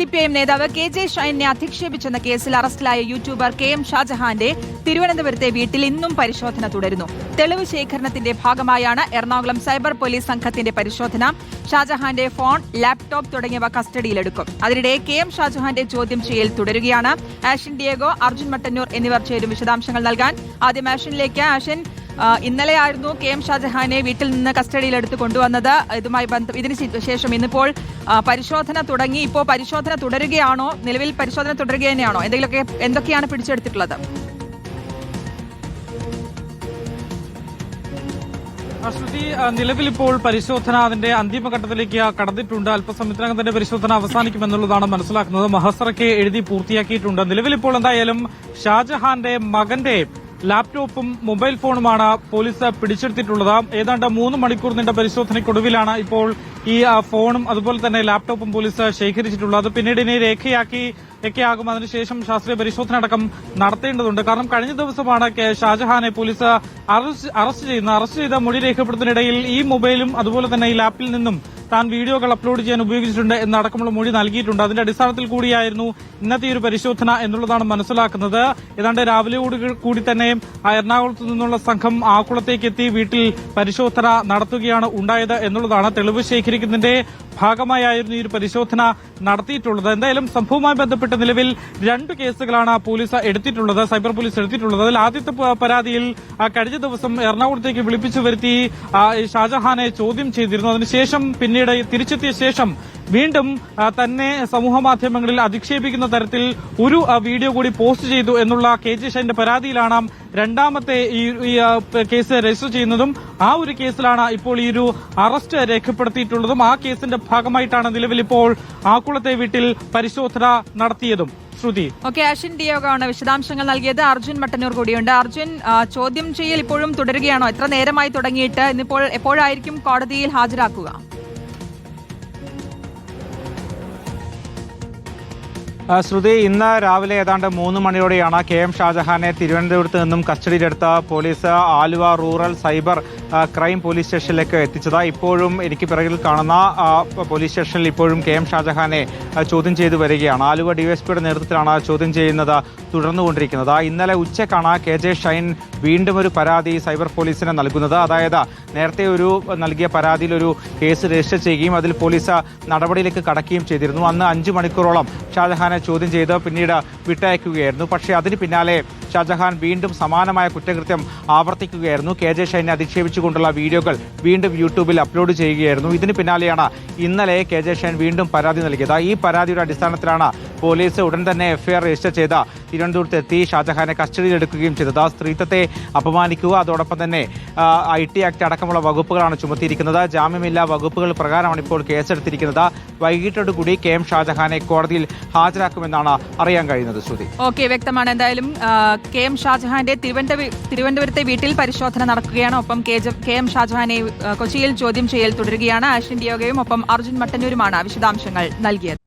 C P M നേതാവ് K J ഷൈനെ അധിക്ഷേപിച്ചെന്ന കേസിൽ അറസ്റ്റിലായ യൂട്യൂബർ കെ എം ഷാജഹാന്റെ തിരുവനന്തപുരത്തെ വീട്ടിൽ ഇന്നും പരിശോധന തുടരുന്നു. തെളിവ് ശേഖരണത്തിന്റെ ഭാഗമായാണ് എറണാകുളം സൈബർ പോലീസ് സംഘത്തിന്റെ പരിശോധന. ഷാജഹാന്റെ ഫോൺ ലാപ്ടോപ്പ് തുടങ്ങിയവ കസ്റ്റഡിയിലെടുക്കും. അതിനിടെ കെ എം ഷാജഹാന്റെ ചോദ്യം ചെയ്യൽ തുടരുകയാണ്. ആഷിൻ ഡിയേഗോ അർജുൻ മട്ടന്നൂർ എന്നിവർ ചേരും വിശദാംശങ്ങൾ നൽകാൻ. ആദ്യം ആഷിനിലേക്ക്. ആഷിൻ ഇന്നലെയായിരുന്നു കെ എം ഷാജഹാനെ വീട്ടിൽ നിന്ന് കസ്റ്റഡിയിലെടുത്ത് കൊണ്ടുവന്നത്. ഇതുമായി ബന്ധം ഇതിന് ശേഷം ഇന്നിപ്പോൾ പരിശോധന തുടങ്ങി. ഇപ്പോൾ പരിശോധന തുടരുകയാണോ? നിലവിൽ പരിശോധന തുടരുക തന്നെയാണോ? എന്തെങ്കിലുമൊക്കെ എന്തൊക്കെയാണ് പിടിച്ചെടുത്തിട്ടുള്ളത്? ശ്രുതി നിലവിൽ ഇപ്പോൾ പരിശോധന അതിന്റെ അന്തിമഘട്ടത്തിലേക്ക് കടന്നിട്ടുണ്ട്. അല്പസമയത്തിനകം തന്നെ പരിശോധന അവസാനിക്കുമെന്നുള്ളതാണ് മനസ്സിലാക്കുന്നത്. മഹസറയ്ക്ക് എഴുതി പൂർത്തിയാക്കിയിട്ടുണ്ട്. നിലവിൽ ഇപ്പോൾ എന്തായാലും ഷാജഹാന്റെ മകന്റെ ലാപ്ടോപ്പും മൊബൈൽ ഫോണുമാണ് പോലീസ് പിടിച്ചെടുത്തിട്ടുള്ളത്. ഏതാണ്ട് മൂന്ന് മണിക്കൂർ നീണ്ട പരിശോധനയ്ക്കൊടുവിലാണ് ഇപ്പോൾ ഈ ഫോണും അതുപോലെ തന്നെ ലാപ്ടോപ്പും പോലീസ് ശേഖരിച്ചിട്ടുള്ളത്. പിന്നീട് ഇനി രേഖയാക്കി ഒക്കെയാകും അതിനുശേഷം ശാസ്ത്രീയ പരിശോധന അടക്കം നടത്തേണ്ടതുണ്ട്. കാരണം കഴിഞ്ഞ ദിവസമാണ് ഷാജഹാനെ പോലീസ് അറസ്റ്റ് അറസ്റ്റ് ചെയ്യുന്നത് അറസ്റ്റ് ചെയ്ത മൊഴി രേഖപ്പെടുത്തുന്നതിനിടയിൽ ഈ മൊബൈലും അതുപോലെ തന്നെ ഈ ലാപ്പിൽ നിന്നും താൻ വീഡിയോകൾ അപ്ലോഡ് ചെയ്യാൻ ഉപയോഗിച്ചിട്ടുണ്ട് എന്നടക്കമുള്ള മൊഴി നൽകിയിട്ടുണ്ട്. അതിന്റെ അടിസ്ഥാനത്തിൽ കൂടിയായിരുന്നു ഇന്നത്തെ ഒരു പരിശോധന എന്നുള്ളതാണ് മനസ്സിലാക്കുന്നത്. ഏതാണ്ട് രാവിലെ കൂടി തന്നെ എറണാകുളത്ത് നിന്നുള്ള സംഘം ആക്കുളത്തേക്ക് എത്തി വീട്ടിൽ പരിശോധന നടത്തുകയാണ് ഉണ്ടായത് എന്നുള്ളതാണ് തെളിവ് ശേഖരിക്കുന്നതിന്റെ ഭാഗമായായിരുന്നു ഈ ഒരു പരിശോധന നടത്തിയിട്ടുള്ളത്. എന്തായാലും സംഭവവുമായി ബന്ധപ്പെട്ട് നിലവിൽ രണ്ട് കേസുകളാണ് പോലീസ് എടുത്തിട്ടുള്ളത് സൈബർ പോലീസ് എടുത്തിട്ടുള്ളത്. അതിൽ ആദ്യത്തെ പരാതിയിൽ കഴിഞ്ഞ ദിവസം എറണാകുളത്തേക്ക് വിളിപ്പിച്ചു വരുത്തി ഷാജഹാനെ ചോദ്യം ചെയ്തിരുന്നു. അതിനുശേഷം പിന്നീട് തിരിച്ചെത്തിയ ശേഷം വീണ്ടും തന്നെ സമൂഹ മാധ്യമങ്ങളിൽ അധിക്ഷേപിക്കുന്ന തരത്തിൽ ഒരു വീഡിയോ കൂടി പോസ്റ്റ് ചെയ്തു എന്നുള്ള കെ ജി ഷൈന്റെ പരാതിയിലാണ് രണ്ടാമത്തെ ഈ കേസ് രജിസ്റ്റർ ചെയ്യുന്നതും ആ ഒരു കേസിലാണ് ഇപ്പോൾ ഈ ഒരു അറസ്റ്റ് രേഖപ്പെടുത്തിയിട്ടുള്ളതും ആ കേസിന്റെ ഭാഗമായിട്ടാണ് നിലവിൽ ഇപ്പോൾ ആക്കുളത്തെ വീട്ടിൽ പരിശോധന നടത്തിയതും. ശ്രുതി. ഓക്കെ അശ്വിൻ ഡിയോഗാണ് വിശദാംശങ്ങൾ നൽകിയത്. അർജുൻ മട്ടന്നൂർ കൂടിയുണ്ട്. അർജുൻ ചോദ്യം ചെയ്യൽ ഇപ്പോഴും തുടരുകയാണോ? എത്ര നേരമായി തുടങ്ങിയിട്ട്? ഇന്നിപ്പോൾ എപ്പോഴായിരിക്കും കോടതിയിൽ ഹാജരാക്കുക? ശ്രുതി ഇന്ന് രാവിലെ ഏതാണ്ട് മൂന്ന് മണിയോടെയാണ് കെ എം ഷാജഹാനെ തിരുവനന്തപുരത്ത് നിന്നും കസ്റ്റഡിയിലെടുത്ത police Aluva rural cyber crime police സ്റ്റേഷനിലേക്ക് എത്തിച്ചത്. ഇപ്പോഴും എനിക്ക് പിറകിൽ കാണുന്ന പോലീസ് സ്റ്റേഷനിൽ ഇപ്പോഴും കെ എം ഷാജഹാനെ ചോദ്യം ചെയ്തു വരികയാണ്. ആലുവ ഡിവൈഎസ്പിയുടെ നേതൃത്വത്തിലാണ് ചോദ്യം ചെയ്യുന്നത് തുടർന്നുകൊണ്ടിരിക്കുന്നത്. ഇന്നലെ ഉച്ചക്കാണ് കെ ജെ ഷൈൻ വീണ്ടും ഒരു പരാതി സൈബർ പോലീസിന് നൽകുന്നത്. അതായത് നേരത്തെ ഒരു നൽകിയ പരാതിയിൽ ഒരു കേസ് രജിസ്റ്റർ ചെയ്യുകയും അതിൽ പോലീസ് നടപടിയിലേക്ക് കടക്കുകയും ചെയ്തിരുന്നു. അന്ന് അഞ്ച് മണിക്കൂറോളം ഷാജഹാനെ ചോദ്യം ചെയ്ത് പിന്നീട് വിട്ടയക്കുകയായിരുന്നു. പക്ഷേ അതിന് പിന്നാലെ ഷാജഹാൻ വീണ്ടും സമാനമായ കുറ്റകൃത്യം ആവർത്തിക്കുകയായിരുന്നു. കെ ജെ ഷൈനെ അധിക്ഷേപിച്ചുകൊണ്ടുള്ള വീഡിയോകൾ വീണ്ടും യൂട്യൂബിൽ അപ്ലോഡ് ചെയ്യുകയായിരുന്നു. ഇതിന് പിന്നാലെയാണ് ഇന്നലെ കെ ജെ വീണ്ടും പരാതി നൽകിയത്. ഈ പരാതിയുടെ അടിസ്ഥാനത്തിലാണ് പോലീസ് ഉടൻ തന്നെ എഫ്ഐആർ രജിസ്റ്റർ ചെയ്ത. തിരുവനന്തപുരത്ത് എത്തി ഷാജഹാനെ കസ്റ്റഡിയിലെടുക്കുകയും ചെയ്തത്. സ്ത്രീത്വത്തെ അപമാനിക്കുക അതോടൊപ്പം തന്നെ ഐ ടി ആക്ട് അടക്കമുള്ള വകുപ്പുകളാണ് ചുമത്തിയിരിക്കുന്നത്. ജാമ്യമില്ലാ വകുപ്പുകൾ പ്രകാരമാണ് ഇപ്പോൾ കേസെടുത്തിരിക്കുന്നത്. വൈകിട്ടോടുകൂടി കെ എം ഷാജഹാനെ കോടതിയിൽ ഹാജരാക്കുമെന്നാണ് അറിയാൻ കഴിയുന്നത്. ശ്രുതി. ഓക്കെ വ്യക്തമാണ്. എന്തായാലും കെ എം ഷാജഹാന്റെ തിരുവനന്തപുരത്തെ വീട്ടിൽ പരിശോധന നടക്കുകയാണ്. ഒപ്പം കെ എം ഷാജഹാനെ കൊച്ചിയിൽ ചോദ്യം ചെയ്യൽ തുടരുകയാണ്. ആഷിൻ ഡിയോഗയും ഒപ്പം അർജുൻ മട്ടന്നൂരുമാണ് വിശദാംശങ്ങൾ നൽകിയത്.